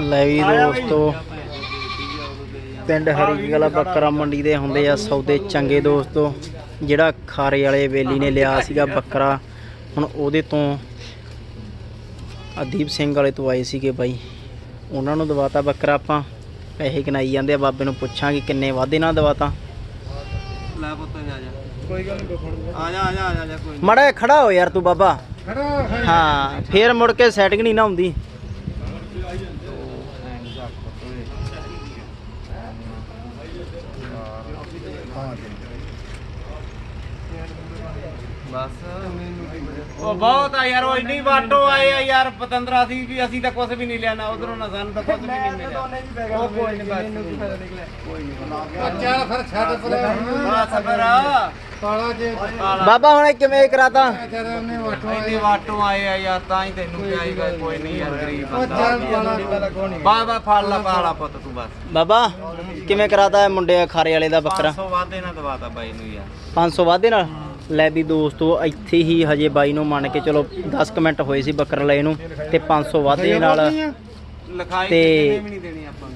ਲੈ ਵੀ ਦੋਸਤੋ ਪਿੰਡ ਹਰੀ ਕਲਾ ਬੱਕਰਾ ਮੰਡੀ ਦੇ ਹੁੰਦੇ ਆ ਸੌਦੇ ਚੰਗੇ ਦੋਸਤੋ। ਜਿਹੜਾ ਖਾਰੇ ਵਾਲੇ ਵੇਲੀ ਨੇ ਲਿਆ ਸੀਗਾ ਬੱਕਰਾ ਹੁਣ ਉਹਦੇ ਤੋਂ ਅਦੀਪ ਸਿੰਘ ਵਾਲੇ ਤੋਂ ਆਏ ਸੀਗੇ ਬਾਈ। ਉਹਨਾਂ ਨੂੰ ਦਵਾਤਾ ਬੱਕਰਾ ਆਪਾਂ। ਪੈਸੇ ਗਿਣਾਈ ਜਾਂਦੇ ਆ ਬਾਬੇ ਨੂੰ ਪੁੱਛਾਂਗੇ ਕਿੰਨੇ ਵਾਧੇ ਨਾਲ ਦਵਾਤਾ। ਲੈ ਪੁੱਤ ਆ ਜਾ ਕੋਈ ਗੱਲ ਨਹੀਂ ਆ ਜਾ ਆ ਜਾ ਆ ਜਾ ਕੋਈ ਮੜਾ ਖੜਾ ਹੋ ਯਾਰ ਤੂੰ ਬਾਬਾ। ਹਾਂ ਫੇਰ ਮੁੜ ਕੇ ਸੈਟਿੰਗ ਨਹੀਂ ਨਾ ਹੁੰਦੀ। ਬਸ ਉਹ ਬਹੁਤ ਆ ਯਾਰ ਉਹ ਇੰਨੀ ਵਾਟੋ ਆਏ ਆ ਯਾਰ ਪਤੰਦਰਾ ਸੀ ਵੀ ਅਸੀਂ ਤਾਂ ਕੁਝ ਵੀ ਨਹੀਂ ਲੈਣਾ ਉਧਰੋਂ ਨਾ ਸਾਨੂੰ ਤਾਂ ਕੁਝ ਵੀ ਨਹੀਂ ਮਿਲਿਆ। ਉਹ ਕੋਈ ਨਹੀਂ ਬਸ। ਕੋਈ ਨਹੀਂ ਚੱਲ ਫਿਰ ਛੱਡ ਪਰੇ ਬਸ ਫਿਰ। ਕਾਲਾ ਜੇ ਬਾਬਾ ਹੁਣ ਇਹ ਕਿਵੇਂ ਕਰਾਤਾ? ਜਦ ਉਹਨੇ ਵਾਟੋ ਇੰਨੀ ਵਾਟੋ ਆਏ ਆ ਯਾਰ ਤਾਂ ਹੀ ਤੈਨੂੰ ਸੀਗਾ ਕੋਈ ਨਹੀਂ ਯਾਰ ਗਰੀਬ ਉਹ ਬੰਦਾ ਚੱਲ ਕਾਲਾ ਬਾ ਬਾ ਫੜ ਲਾ ਪਾਲਾ ਪੁੱਤ ਤੂੰ ਬਸ। ਬਾਬਾ ਕਿਵੇਂ ਕਰਾਤਾ ਇਹ ਮੁੰਡੇ ਖਾਰੇ ਵਾਲੇ ਦਾ ਬੱਕਰਾ? 500 ਵਾਧੇ ਨਾ ਦਵਾਤਾ ਬਾਈ ਨੂੰ ਯਾਰ। 500 ਵਾਧੇ ਨਾਲ? ਲੈ ਵੀ ਦੋਸਤੋ ਇੱਥੇ ਹੀ ਹਜੇ ਬਾਈ ਨੂੰ ਮੰਨ ਕੇ ਚਲੋ 10 ਕੁ ਮਿੰਟ ਹੋਏ ਸੀ ਬੱਕਰਾ ਲਏ ਨੂੰ ਤੇ 500 ਵਾਧੇ ਨਾਲ ਲਿਖਾਈ ਤੇ- ਕਿਤੇ ਵੀ ਨਹੀਂ ਦੇਣੀ ਆਪਾਂ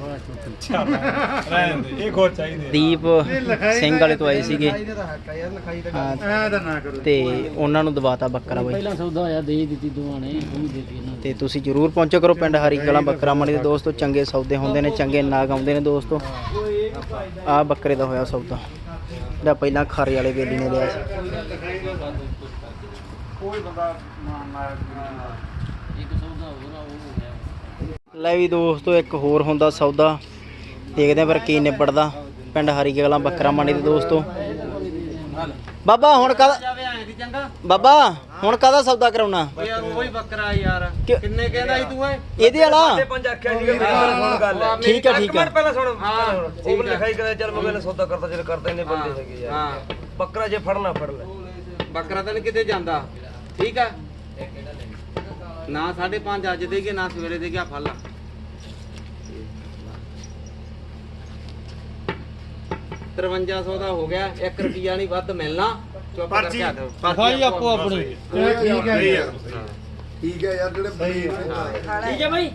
ਦੀਪ ਸਿੰਘ ਵਾਲੇ ਤੋਂ ਆਏ ਸੀਗੇ। ਐ ਤਾਂ ਨਾ ਕਰੋ। ਤੇ ਉਹਨਾਂ ਨੂੰ ਦਵਾਤਾ ਬੱਕਰਾ ਬਾਈ। ਪਹਿਲਾਂ ਸੌਦਾ ਹੋਇਆ ਦੇ ਦਿੱਤੀ ਦੋਵਾਂ ਨੇ ਉਹ ਵੀ ਦੇ ਦਿੱਤੀ ਇਹਨਾਂ ਤੇ ਤੁਸੀਂ ਜਰੂਰ ਪਹੁੰਚੋ ਕਰੋ ਪਿੰਡ ਹਰੀ ਕਲਾਂ ਬੱਕਰਾ ਮੰਡੀ ਦੇ ਦੋਸਤੋ ਚੰਗੇ ਸੌਦੇ ਹੁੰਦੇ ਨੇ ਚੰਗੇ ਨਾਗ ਆਉਂਦੇ ਨੇ ਦੋਸਤੋ। ਆ ਬੱਕਰੇ ਦਾ ਹੋਇਆ ਸੌਦਾ। ਜਿਹੜਾ ਪਹਿਲਾਂ ਖਾਰੇ ਵਾਲੇ ਵੇਲੀ ਨੇ ਲਿਆ ਸੀ। ਨੇ। ਇੱਕ ਸੌਦਾ ਹੋਰ ਆ ਉਹ ਲੈ ਵੀ ਦੋਸਤੋ ਇੱਕ ਹੋਰ ਹੁੰਦਾ ਸੌਦਾ। ਦੇਖਦੇ ਆ ਫਿਰ ਕੀ ਨਿਬੜਦਾ। ਪਿੰਡ ਹਰੀ ਕਲਾਂ ਬੱਕਰਾ ਮੰਡੀ ਦੇ ਦੋਸਤੋ। ਬਾਬਾ ਹੁਣ ਦੀ ਚੰਗਾ ਬਾਬਾ ਹੁਣ ਕਾਹਦਾ ਸੌਦਾ ਕਰਾਉਣਾ? ਯਾਰ ਉਹੀ ਬੱਕਰਾ ਯਾਰ। ਕਿ- ਕਿੰਨੇ ਕਹਿੰਦਾ ਸੀ ਤੂੰ ਏ ਇਹਦੇ ਵਾਲਾ? ਪੰਜ ਆਖਿਆ ਜੀ ਹੁਣ ਗੱਲ ਹੈ ਠੀਕ ਆ ਠੀਕ ਆ ਪਹਿਲਾਂ ਸੁਣ ਹਾਂ ਉਹ ਲਿਖਾਈ ਕਰਿਆ ਚੱਲ ਮੈਂ ਸੌਦਾ ਕਰਦਾ ਜਿਹੜੇ ਕਰਦਾ ਇਹਨੇ ਬੰਦੇ ਹੈਗੇ ਯਾਰ। ਹਾਂ। ਬੱਕਰਾ ਜੇ ਫੜਨਾ ਫੜ ਲੈ। ਬੱਕਰਾ ਤਾਂ ਨੀ ਕਿਤੇ ਜਾਂਦਾ। ਠੀਕ ਆ? ਨਾ 5.5 ਅੱਜ ਦੇਗੇ ਨਾ ਸਵੇਰੇ ਦੇਗੇ ਆ ਫੜ ਲਾ। ਤਰਵੰਜਾ ਸੌ ਦਾ ਹੋ ਗਿਆ 1 ਰੁਪਿਆ ਨਹੀਂ ਵੱਧ ਮਿਲਣਾ ਚੁੱਪ ਕਰਕੇ ਹੱਥ ਪਰਚੀ ਆਪੋ ਆਪਣੀ। ਠੀਕ ਹੈ ਠੀਕ ਹੈ ਯਾਰ ਜਿਹੜੇ ਬਈ ਠੀਕ ਹੈ ਬਾਈ।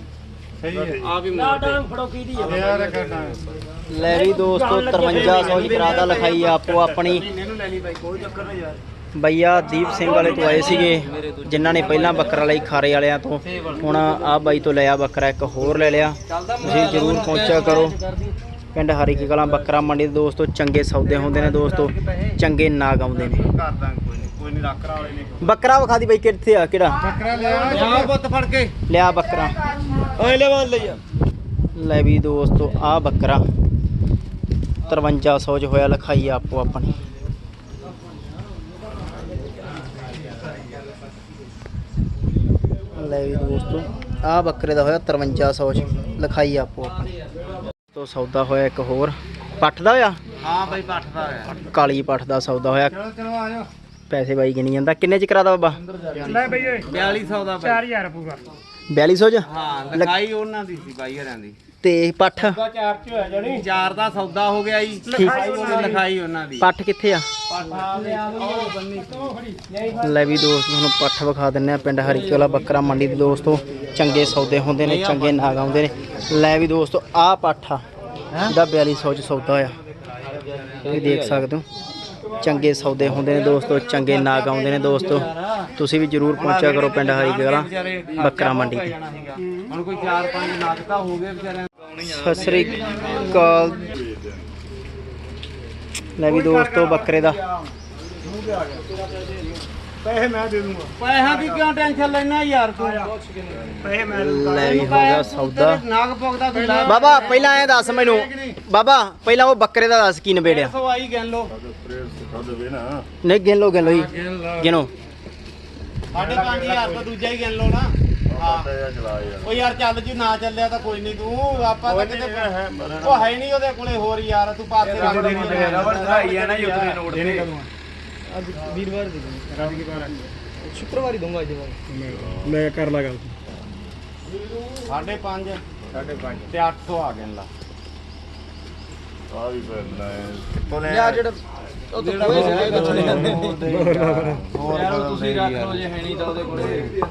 ਸਹੀ ਹੈ। ਆ ਵੀ ਨਾ ਮੋੜ ਦੇ। ਟਾਈਮ ਫੜੋ ਕੀ ਦੀ ਆ ਯਾਰ ਕਰਨਾ ਲੈ ਵੀ ਦੋਸਤੋ 5300 ਦੀ ਕਰਾਦਾ ਲਿਖਾਈ ਆਪੋ ਆਪਣੀ। ਇਹਨੂੰ ਲੈ ਲਈ ਬਾਈ ਕੋਈ ਚੱਕਰ ਨਹੀਂ ਯਾਰ। ਬਈਆ ਦੀਪ ਸਿੰਘ ਵਾਲੇ ਤੋਂ ਆਏ ਸੀਗੇ ਜਿਨ੍ਹਾਂ ਨੇ ਪਹਿਲਾਂ ਬੱਕਰਾ ਲਈ ਖਾਰੇ ਵਾਲਿਆਂ ਤੋਂ। ਹੁਣ ਆ ਬਾਈ ਤੋਂ ਲਿਆ ਬੱਕਰਾ ਇੱਕ ਹੋਰ ਲੈ ਲਿਆ। ਤੁਸੀਂ ਜਰੂਰ ਪਹੁੰਚਿਆ ਕਰੋ। ਪਿੰਡ ਹਰੀ ਕੀ ਕਲਾਂ ਬੱਕਰਾ ਮੰਡੀ ਦੇ ਦੋਸਤੋ ਚੰਗੇ ਸੌਦੇ ਹੁੰਦੇ ਨੇ ਦੋਸਤੋ ਚੰਗੇ ਨਾਗ ਆਉਂਦੇ ਨੇ। ਕਰ ਦਾਂ ਕੋਈ ਨਹੀਂ ਕੋਈ ਨਹੀਂ ਰੱਖ ਰਾ ਵਾਲੇ ਨੇ ਬੱਕਰਾ ਵਿਖਾ ਦੀ ਬਈ ਕਿੱਥੇ ਆ ਕਿਹੜਾ? ਬੱਕਰਾ ਲਿਆ ਜਾ ਪੁੱਤ ਫੜ ਕੇ। ਲਿਆ ਬੱਕਰਾ। ਓਏ ਲੈ ਬੰਦ ਲਈ ਲੈ ਵੀ ਦੋਸਤੋ ਆ ਬੱਕਰਾ। 5300 ਚ ਹੋਇਆ ਲਿਖਾਈ ਆਪੋ ਆਪਣੀ। ਲੈ ਵੀ ਦੋਸਤੋ ਆ ਬੱਕਰੇ ਦਾ ਹੋਇਆ 5300 ਚ ਲਿਖਾਈ ਆਪੋ ਆਪਣੀ। ਸੌਦਾ ਹੋਇਆ ਇੱਕ ਹੋਰ। ਪੱਠ ਦਾ ਹੋਇਆ? ਹਾਂ ਬਾਈ ਪੱਠ ਦਾ ਹੋਇਆ। ਕਾਲੀ ਪੱਠ ਦਾ ਸੌਦਾ ਹੋਇਆ। ਚਲੋ ਚਲੋ ਆ ਜਾਓ। ਪੈਸੇ ਬਾਈ ਗਿਣੀ ਜਾਂਦਾ। ਕਿੰਨੇ ਚ ਕਰਾਦਾ ਬਾਬਾ? ਲੈ ਬਈ 4200 ਦਾ ਬਾਈ। 4000 ਪੂਰਾ 4200 ਚ? ਹਾਂ ਲਿਖਾਈ ਉਹਨਾਂ ਦੀ ਸੀ ਬਾਈ ਹਰਾਂ ਦੀ। ਤੇ ਪੱਠ? ਚਾਰ ਚ ਹੋਇਆ ਜਣੀ। ਚਾਰ ਦਾ ਸੌਦਾ ਹੋ ਗਿਆ ਜੀ। ਲਿਖਾਈ ਉਹਨਾਂ ਦੀ। ਪੱਠ ਕਿੱਥੇ ਆ? ਦੇ ਲੈ ਵੀ ਦੋਸਤ ਤੁਹਾਨੂੰ ਪੱਠ ਵਿਖਾ ਦਿੰਨੇ ਆ ਪਿੰਡ ਹਰੀਕੇਵਾਲਾ ਬੱਕਰਾ ਮੰਡੀ ਦੇ ਦੋਸਤੋ। ਚੰਗੇ ਸੌਦੇ ਹੁੰਦੇ ਨੇ ਚੰਗੇ ਨਾਗ ਆਉਂਦੇ ਨੇ। ਲੈ ਵੀ ਦੋਸਤੋ ਆਹ ਪੱਠ ਆ। ਇਹਦਾ 4200 ਚ ਸੌਦਾ ਹੋਇਆ। ਤੁਸੀਂ ਦੇਖ ਸਕਦੇ ਹੋ। ਚੰਗੇ ਸੌਦੇ ਹੁੰਦੇ ਨੇ ਦੋਸਤੋ ਚੰਗੇ ਨਾਗ ਆਉਂਦੇ ਨੇ ਦੋਸਤੋ। ਤੁਸੀਂ ਵੀ ਜਰੂਰ ਪਹੁੰਚਿਆ ਕਰੋ ਪਿੰਡ ਹਰੀਕੇਵਾਲਾ ਬੱਕਰਾ ਮੰਡੀ ਤੇ। ਹੁਣ ਕੋਈ ਚਾਰ ਪੰਜ ਨਾਗਤਾ ਹੋ ਗਏ ਵਿਚਾਰਿਆਂ ਸਤਿ ਸ੍ਰੀ ਅਕਾਲ। ਲੈ ਵੀ ਦੋਸਤੋ ਬੱਕਰੇ ਦਾ। ਪੈਸੇ ਮੈਂ ਦੇ ਦੂੰਗਾ। ਪੈਸਾ ਦੀ ਕਿਉਂ ਟੈਨਸ਼ਨ ਲੈਣਾ ਯਾਰ ਤੂੰ? ਪੈਸੇ ਮੈਂ ਲੈ ਵੀ ਹੋ ਗਿਆ ਸੌਦਾ। ਨਾਗ ਪੁੱਗਦਾ ਤੂੰ ਲੈ। ਬਾਬਾ ਪਹਿਲਾਂ ਐ ਦੱਸ ਮੈਨੂੰ। ਬਾਬਾ ਪਹਿਲਾਂ ਉਹ ਬੱਕਰੇ ਦਾ ਦੱਸ ਕੀ ਨਿਬੇੜਿਆ? ਸਵਾਈ ਗਿਣ ਲੋ ਨਹੀਂ ਗਿਣ ਲੋ ਗਿਣ ਲੋ ਜੀ। ਗਿਣੋ ਪੰਜ ਹਜ਼ਾਰ ਤੋਂ ਦੂਜਾ ਹੀ ਗਿਣ ਲੋ ਨਾ। ਹਾਂ। ਉਹ ਯਾਰ ਚੱਲ ਜੀ ਨਾ ਚੱਲਿਆ ਤਾਂ ਕੋਈ ਨਹੀਂ ਤੂੰ ਆਪਾਂ ਤਾਂ ਕਿਤੇ ਉਹ ਹੈ ਨਹੀਂ ਉਹਦੇ ਕੋਲੇ ਹੋਰ ਯਾਰ ਤੂੰ ਪਾਸੇ ਰੱਖ ਦੇ। ਵਧਾਈ ਆ ਨਾ ਯੁੱਧ ਨੋਟ ਤੇ। ਸ਼ੁੱਕਰਵਾਰੀ ਦੂੰਗਾ ਅੱਜ ਬਾਅਦ ਲੈ ਕਰ ਲਾ ਗੱਲ। ਸਾਢੇ ਪੰਜ। ਸਾਢੇ ਪੰਜ। ਤੇ 800 ਆ ਗਿਣ ਲਾ। ਜਿਹੜਾ ਉਹ ਤਾਂ ਕੋਈ ਨਹੀਂ ਕੁਛ ਨਹੀਂ ਹੋਰ ਯਾਰ ਉਹ ਤੁਸੀਂ ਰੱਖ ਲਓ ਜੇ ਹੈ ਨਹੀਂ ਤਾਂ ਉਹਦੇ ਕੋਲੇ।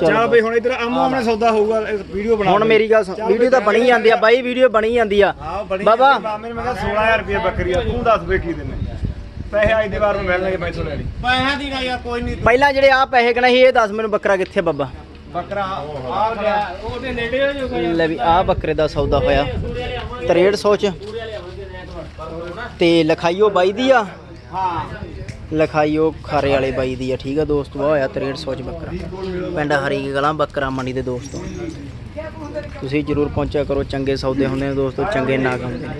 ਚੱਲ ਬਈ ਹੁਣ ਇਧਰ ਆਮੋ ਆਮਣੇ ਸੌਦਾ ਹੋਊਗਾ ਵੀਡੀਓ ਬਣਾ ਹੁਣ ਮੇਰੀ ਗੱਲ ਸੁਣ ਵੀਡੀਓ ਤਾਂ ਬਣੀ ਜਾਂਦੀ ਆ ਬਾਈ ਵੀਡੀਓ ਬਣੀ ਜਾਂਦੀ ਆ। ਹਾਂ ਬਾਬਾ। ਨੇ ਮੈਂ ਕਿਹਾ 16000 ਰੁਪਏ ਬੱਕਰੀ ਆ ਤੂੰ ਦੱਸ ਵੇ ਕੀ ਦਿੰਨੇ ਪੈਸੇ ਅੱਜ ਦੇ ਵਾਰ ਨੂੰ ਮਿਲਣਗੇ ਮੈਥੋਂ ਲੈ ਲਈ ਪੈਸਿਆਂ ਦੀ ਨਾ ਯਾਰ ਕੋਈ ਨਹੀਂ। ਪਹਿਲਾਂ ਜਿਹੜੇ ਆ ਪੈਸੇ ਕਹਣਾ ਸੀ ਇਹ ਦੱਸ ਮੈਨੂੰ ਬੱਕਰਾ ਕਿੱਥੇ ਆ ਬਾਬਾ? ਬੱਕਰਾ ਆ ਗਿਆ ਉਹਦੇ ਨੇੜੇ ਹੋ ਜੋ ਲੈ ਵੀ ਆ ਬੱਕਰੇ ਦਾ ਸੌਦਾ ਹੋਇਆ। 6300 ਚ। ਤੇ ਲਿਖਾਈਓ ਬਾਈ ਦੀ ਆ। ਹਾਂ। ਲਿਖਾਈਓ ਖਾਰੇ ਵਾਲੇ ਬਾਈ ਦੀ ਆ। ਠੀਕ ਆ ਦੋਸਤੋ ਆ ਹੋਇਆ 6300 ਚ ਬੱਕਰਾ। ਪਿੰਡ ਹਰੀ ਗਲਾਂ ਬੱਕਰਾ ਮੰਡੀ ਦੇ ਦੋਸਤੋ। ਤੁਸੀਂ ਜਰੂਰ ਪਹੁੰਚਿਆ ਕਰੋ ਚੰਗੇ ਸੌਦੇ ਹੁੰਦੇ ਨੇ ਦੋਸਤੋ ਚੰਗੇ ਨਾਗ ਹੁੰਦੇ ਨੇ।